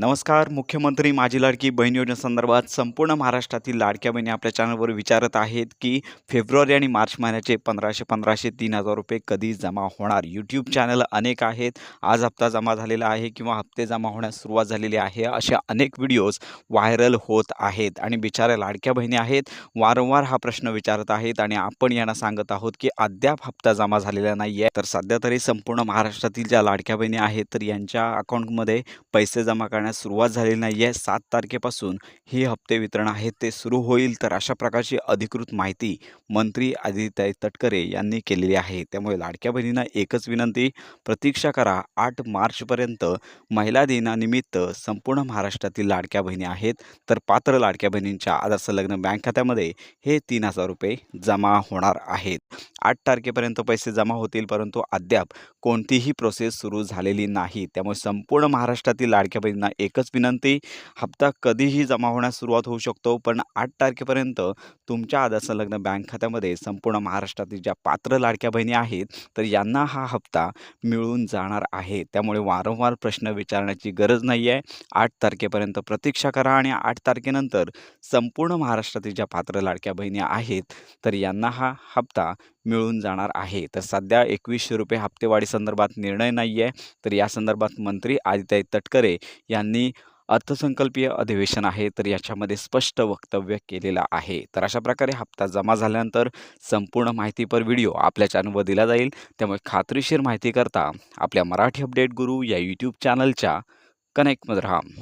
नमस्कार मुख्यमंत्री माझी लाडकी बहीण योजनेसंदर्भात संपूर्ण महाराष्ट्रातील लाडक्या बहिणी आपल्या चॅनलवर विचारत आहेत की फेब्रुवारी आणि मार्च महिन्याचे पंधराशे पंधराशे तीन हजार रुपये कधी जमा होणार? यूट्यूब चॅनल अनेक आहेत. आज हप्ता जमा झालेला आहे किंवा हप्ते जमा होण्यास सुरुवात झालेली आहे असे अनेक व्हिडिओज व्हायरल होत आहेत. आणि बिचाऱ्या लाडक्या बहिणी आहेत वारंवार हा प्रश्न विचारत आहेत आणि आपण यांना सांगत आहोत की अद्याप हप्ता जमा झालेला नाही आहे तर सध्या तरी संपूर्ण महाराष्ट्रातील ज्या लाडक्या बहिणी आहेत तर यांच्या अकाउंटमध्ये पैसे जमा करण्यास सुरुवात झालेली नाही आहे सात तारखेपासून हे हप्ते वितरण आहे ते सुरू होईल तर अशा प्रकारची अधिकृत माहिती मंत्री आदित्य तटकरे यांनी केलेली आहे. त्यामुळे लाडक्या बहिणींना एकच विनंती प्रतीक्षा करा. आठ मार्चपर्यंत महिला दिनानिमित्त संपूर्ण महाराष्ट्रातील लाडक्या बहिणी आहेत. तर पात्र लाडक्या बहिणींच्या आधार संलग्न बँक खात्यामध्ये हे तीन हजार रुपये जमा होणार आहेत. आठ तारखेपर्यंत पैसे जमा होतील परंतु अद्याप कोणतीही प्रोसेस सुरू झालेली नाही. त्यामुळे संपूर्ण महाराष्ट्रातील लाडक्या बहिणींना एकच विनंती हप्ता कधीही जमा होण्यास सुरुवात होऊ शकतो पण आठ तारखेपर्यंत तुमच्या आधार संलग्न बँक खात्यामध्ये संपूर्ण महाराष्ट्रातील ज्या पात्र लाडक्या बहिणी आहेत तर यांना हा हप्ता मिळून जाणार आहे. त्यामुळे वारंवार प्रश्न विचारण्याची गरज नाही आहे आठ तारखेपर्यंत प्रतीक्षा करा आणि आठ तारखेनंतर संपूर्ण महाराष्ट्रातील ज्या पात्र लाडक्या बहिणी आहेत तर यांना हा हप्ता मिळून जाणार आहे. तर सध्या एकवीसशे रुपये हप्तेवाढी संदर्भात निर्णय नाही आहे तर या संदर्भात मंत्री आदित्य तटकरे यांनी अर्थसंकल्पीय अधिवेशन आहे. तर याच्यामध्ये स्पष्ट वक्तव्य केलेलं आहे. तर अशा प्रकारे हप्ता जमा झाल्यानंतर संपूर्ण माहितीपर व्हिडिओ आपल्या चॅनलवर दिला जाईल. त्यामुळे खात्रीशीर माहिती करता आपल्या मराठी अपडेट गुरु या यूट्यूब चॅनलच्या कनेक्टमध्ये राहा.